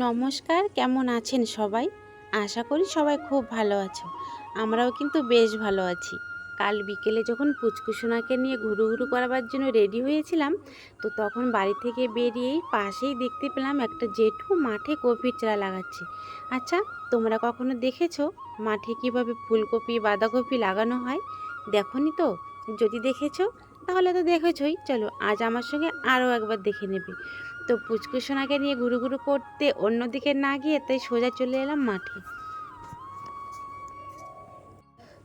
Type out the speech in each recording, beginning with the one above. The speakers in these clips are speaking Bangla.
নমস্কার, কেমন আছেন সবাই? আশা করি সবাই খুব ভালো আছো। আমরাও কিন্তু বেশ ভালো আছি। কাল বিকেলে যখন পুচকুসোনাকে নিয়ে ঘুরু ঘুরু করাবার জন্য রেডি হয়েছিলাম, তো তখন বাড়ি থেকে বেরিয়েই পাশেই দেখতে পেলাম একটা জেঠু মাঠে কপির চারা লাগাচ্ছে। আচ্ছা তোমরা কখনো দেখেছ মাঠে কীভাবে ফুলকপি, বাঁধাকপি লাগানো হয়? দেখনি তো? যদি দেখেছ তাহলে তো দেখেছই। চলো, আজ আমার সঙ্গে আরও একবার দেখে নেবে। তো পুচকুসোনাকে নিয়ে ঘুরু ঘুরু করতে অন্যদিকে না গিয়ে তাই সোজা চলে এলাম মাঠে।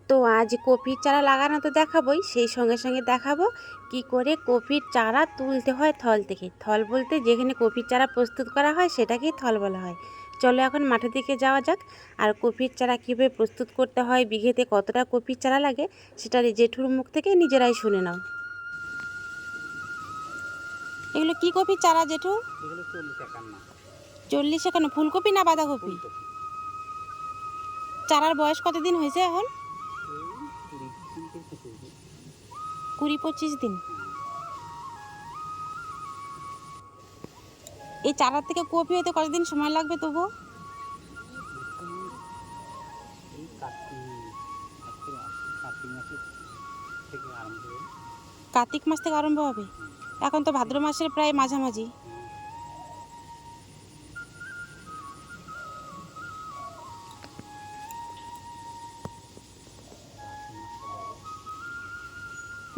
তো আজ কপির চারা লাগানো তো দেখাবোই, সেই সঙ্গে সঙ্গে দেখাবো কি করে কপির চারা তুলতে হয় থল থেকে। থল বলতে যেখানে কপির চারা প্রস্তুত করা হয় সেটাকেই থল বলা হয়। চলো এখন মাঠের দিকে যাওয়া যাক, আর কপির চারা কীভাবে প্রস্তুত করতে হয়, বিঘেতে কতটা কপির চারা লাগে, সেটা জেঠুর মুখ থেকে নিজেরাই শুনে নাও। এগুলো কি কপি চারা জেঠু? চল্লিশ একান্ন। এখানে ফুলকপি না বাঁধাকপি? চারার বয়স কতদিন হয়েছে এখন? কুড়ি পঁচিশ দিন। এই চারার থেকে কপি হতে কতদিন সময় লাগবে তবু? কার্তিক মাস থেকে আরম্ভ হবে। এখন তো ভাদ্র মাসের প্রায় মাঝামাঝি।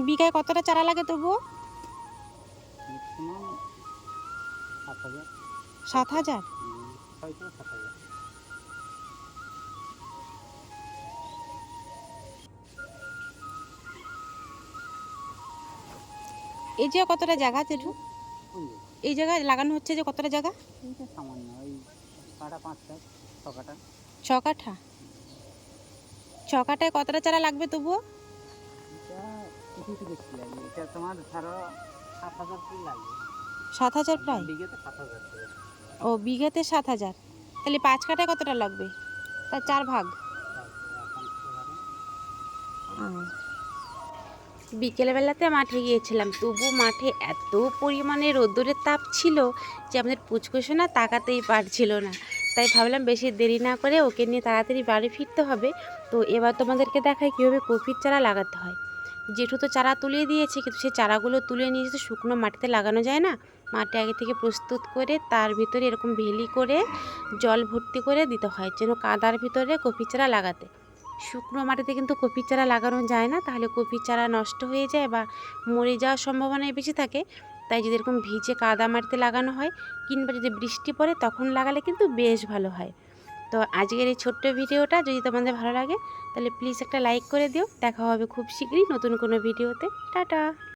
বিঘায় কতটা চারা লাগে তবুও? সাত হাজার। এই যে কতটা জায়গা জেঠু? এই জায়গায় লাগানো হচ্ছে যে কতটা জায়গা? সামান্য ওই কাটা পাঁচটা ছকাটা। ছ কাঠা ছ কাঠায় কতটা চারা লাগবে তবুও? এটা তোমার ধরো সাত হাজার লাগবে। সাত হাজার প্রায়? বিঘেতে সাত হাজার ও বিঘাতে সাত হাজার। তাহলে পাঁচ কাঠায় কতটা লাগবে? তার চার ভাগ। বিকেলবেলাতে মাঠে গিয়েছিলাম। তবু মাঠে এত পরিমাণে রোদ্দুরের তাপ ছিল যে আমাদের পুচকুসোনা তাকাতেই পারছিল না। তাই ভাবলাম বেশি দেরি না করে ওকে নিয়ে তাড়াতাড়ি বাড়ি ফিরতে হবে। তো এবার তোমাদেরকে দেখায় কীভাবে কপির চারা লাগাতে হয়। জেঠু তো চারা তুলে দিয়েছে, কিন্তু সেই চারাগুলো তুলে নিয়ে এসে শুকনো মাটিতে লাগানো যায় না মাটি আগে থেকে প্রস্তুত করে তার ভিতরে এরকম ভেলি করে জল ভর্তি করে দিতে হয়, যেন কাদার ভিতরে কপি চারা লাগাতে। শুকনো মাটিতে কিন্তু কপির চারা লাগানো যায় না, তাহলে কপির চারা নষ্ট হয়ে যায় বা মরে যাওয়ার সম্ভাবনাই বেশি থাকে। তাই যদি এরকম ভিজে কাদা মাটিতে লাগানো হয় কিংবা যদি বৃষ্টি পড়ে তখন লাগালে কিন্তু বেশ ভালো হয়। তো আজকের এই ছোট্ট ভিডিওটা যদি তোমাদের ভালো লাগে, তাহলে প্লিজ একটা লাইক করে দিও। দেখা হবে খুব শীঘ্রই নতুন কোনো ভিডিওতে। টাটা!